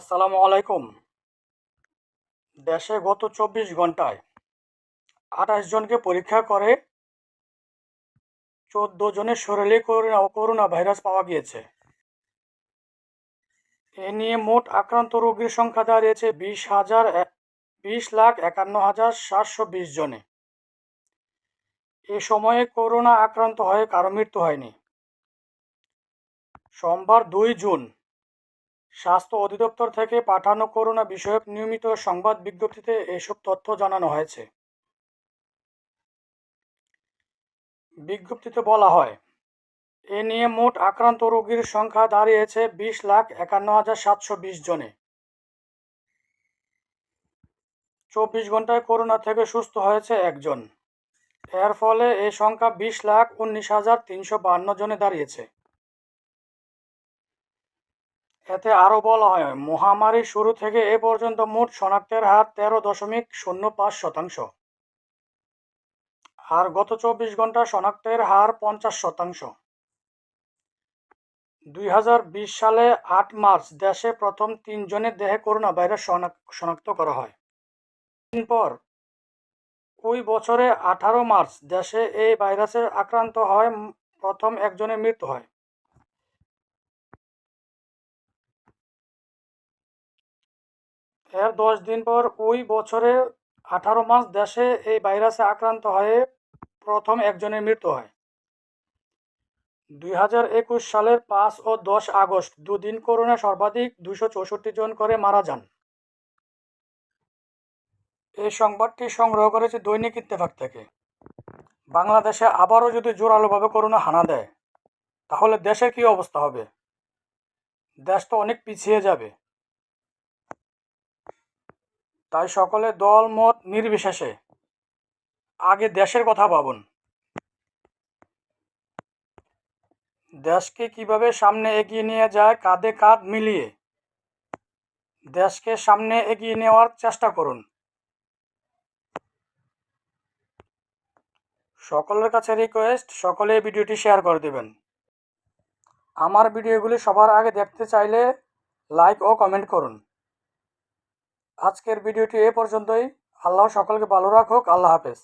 আসসালামু আলাইকুম। দেশে গত চব্বিশ ঘন্টায় আঠাশ জনকে পরীক্ষা করে চোদ্দ জনের শরীরে করোনা করোনা ভাইরাস পাওয়া গিয়েছে। এ নিয়ে মোট আক্রান্ত রোগীর সংখ্যা দাঁড়িয়েছে বিশ হাজার বিশ লাখ একান্ন হাজার সাতশো বিশ জনে। এ সময়ে করোনা আক্রান্ত হয়ে কারও মৃত্যু হয়নি। সোমবার দুই জুন স্বাস্থ্য অধিদপ্তর থেকে পাঠানো করোনা বিষয়ক নিয়মিত সংবাদ বিজ্ঞপ্তিতে এসব তথ্য জানানো হয়েছে। বিজ্ঞপ্তিতে বলা হয়, এ নিয়ে মোট আক্রান্ত রোগীর সংখ্যা দাঁড়িয়েছে বিশ লাখ একান্ন হাজার সাতশো বিশ জনে। চব্বিশ ঘন্টায় করোনা থেকে সুস্থ হয়েছে একজন। এর ফলে এ সংখ্যা বিশ লাখ উনিশ হাজার তিনশো বান্ন জনে দাঁড়িয়েছে। এতে আরও বলা হয় মহামারীর শুরু থেকে এ পর্যন্ত মোট শনাক্তের হার তেরো দশমিক শূন্য পাঁচ শতাংশ। আর গত চব্বিশ ঘণ্টা শনাক্তের হার পঞ্চাশ শতাংশ। দুই হাজার বিশ সালে আট মার্চ দেশে প্রথম তিনজনের দেহে করোনা ভাইরাস শনাক্ত করা হয়। দিন পর, ওই বছরে আঠারো মার্চ দেশে এই ভাইরাসের আক্রান্ত হয় প্রথম একজনের মৃত্যু হয়। এর দশ দিন পর ওই বছরে আঠারো মাস দেশে এই ভাইরাসে আক্রান্ত হয়ে প্রথম একজনের মৃত্যু হয়। দুই হাজার একুশ সালের পাঁচ ও দশ আগস্ট, দুদিন করোনা সর্বাধিক দুশো চৌষট্টি জন করে মারা যান। এই সংবাদটি সংগ্রহ করেছে দৈনিক ইত্তেফাক থেকে। বাংলাদেশে আবারও যদি জোরালোভাবে করোনা হানা দেয়, তাহলে দেশের কি অবস্থা হবে? দেশ তো অনেক পিছিয়ে যাবে। তাই সকলে দল, মত নির্বিশেষে আগে দেশের কথা ভাবুন। দেশকে কীভাবে সামনে এগিয়ে নিয়ে যায়, কাঁধে কাঁধ মিলিয়ে দেশকে সামনে এগিয়ে নেওয়ার চেষ্টা করুন। সকলের কাছে রিকোয়েস্ট সকলে ভিডিওটি শেয়ার করে দেবেন। আমার ভিডিওগুলি সবার আগে দেখতে চাইলে লাইক ও কমেন্ট করুন। আজকের ভিডিওটি এ পর্যন্তই। আল্লাহ সকলকে ভালো রাখুক। আল্লাহ হাফেজ।